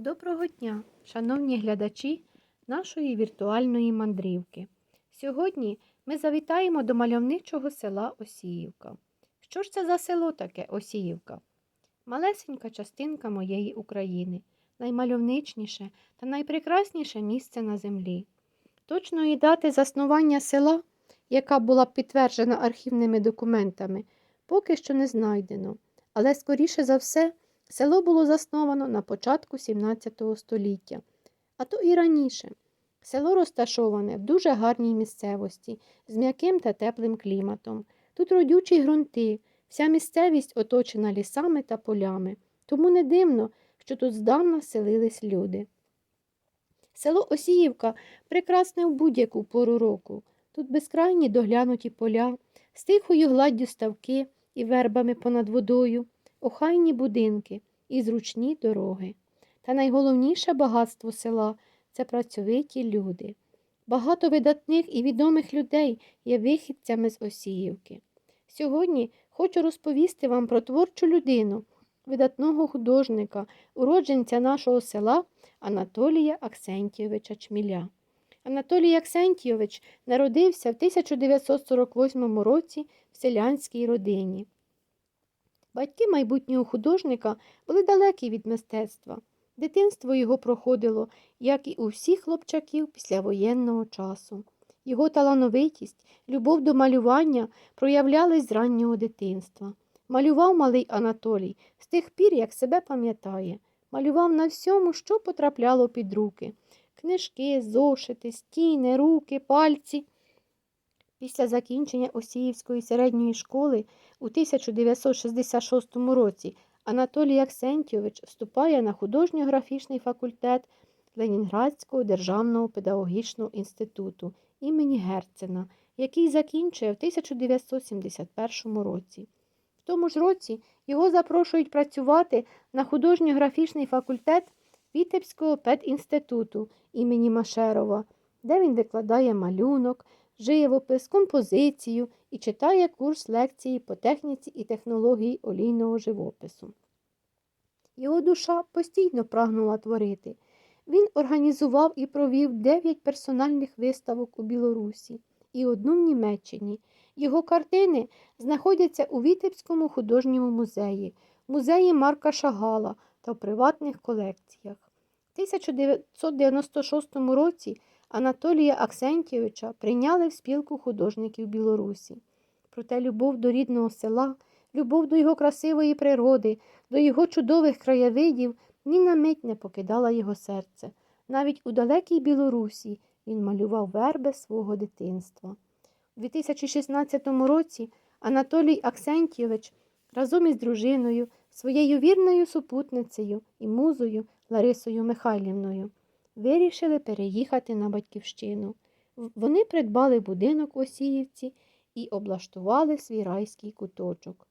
Доброго дня, шановні глядачі нашої віртуальної мандрівки. Сьогодні ми завітаємо до мальовничого села Осіївка. Що ж це за село таке Осіївка? Малесенька частинка моєї України, наймальовничніше та найпрекрасніше місце на землі. Точної дати заснування села, яка була підтверджена архівними документами, поки що не знайдено, але скоріше за все. Село було засновано на початку 17 століття, а то і раніше. Село розташоване в дуже гарній місцевості з м'яким та теплим кліматом. Тут родючі ґрунти, вся місцевість оточена лісами та полями, тому не дивно, що тут здавна селились люди. Село Осіївка прекрасне в будь-яку пору року. Тут безкрайні доглянуті поля, з тихою гладдю ставки і вербами понад водою охайні будинки і зручні дороги. Та найголовніше багатство села це працьовиті люди. Багато видатних і відомих людей є вихідцями з Осіївки. Сьогодні хочу розповісти вам про творчу людину, видатного художника, уродженця нашого села Анатолія Аксентійовича Чміля. Анатолій Аксентійович народився в 1948 році в селянській родині. Батьки майбутнього художника були далекі від мистецтва. Дитинство його проходило, як і у всіх хлопчаків післявоєнного часу. Його талановитість, любов до малювання проявлялись з раннього дитинства. Малював малий Анатолій з тих пір, як себе пам'ятає, малював на всьому, що потрапляло під руки книжки, зошити, стіни, руки, пальці. Після закінчення Осіївської середньої школи у 1966 році Анатолій Аксентьович вступає на художньо-графічний факультет Ленінградського державного педагогічного інституту імені Герцена, який закінчує в 1971 році. В тому ж році його запрошують працювати на художньо-графічний факультет Вітебського педінституту імені Машерова, де він викладає малюнок, живопис, композицію і читає курс лекції по техніці і технології олійного живопису. Його душа постійно прагнула творити. Він організував і провів дев'ять персональних виставок у Білорусі і одну в Німеччині. Його картини знаходяться у Вітебському художньому музеї, музеї Марка Шагала та в приватних колекціях. У 1996 році Анатолія Аксентьєвича прийняли в спілку художників Білорусі. Проте любов до рідного села, любов до його красивої природи, до його чудових краєвидів ні на мить не покидала його серце. Навіть у далекій Білорусі він малював верби свого дитинства. У 2016 році Анатолій Аксентьєвич разом із дружиною, своєю вірною супутницею і музою Ларисою Михайлівною вирішили переїхати на батьківщину. Вони придбали будинок в Осіївці і облаштували свій райський куточок.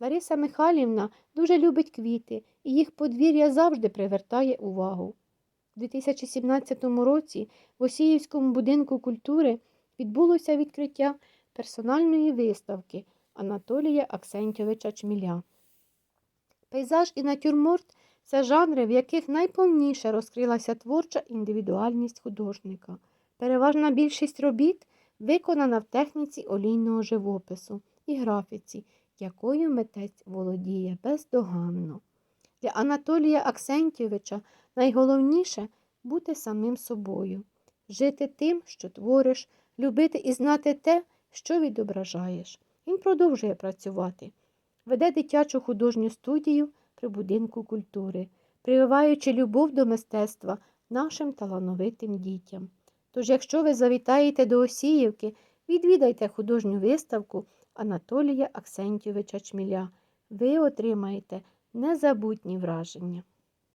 Лариса Михайлівна дуже любить квіти, і їх подвір'я завжди привертає увагу. У 2017 році в Осіївському будинку культури відбулося відкриття персональної виставки Анатолія Аксентьовича Чміля. Пейзаж і натюрморт це жанри, в яких найповніше розкрилася творча індивідуальність художника. Переважна більшість робіт виконана в техніці олійного живопису і графіці, якою митець володіє бездоганно. Для Анатолія Аксентьовича найголовніше бути самим собою, жити тим, що твориш, любити і знати те, що відображаєш. Він продовжує працювати, веде дитячу художню студію при будинку культури, прививаючи любов до мистецтва нашим талановитим дітям. Тож, якщо ви завітаєте до Осіївки, відвідайте художню виставку Анатолія Аксентьовича Чміля. Ви отримаєте незабутні враження.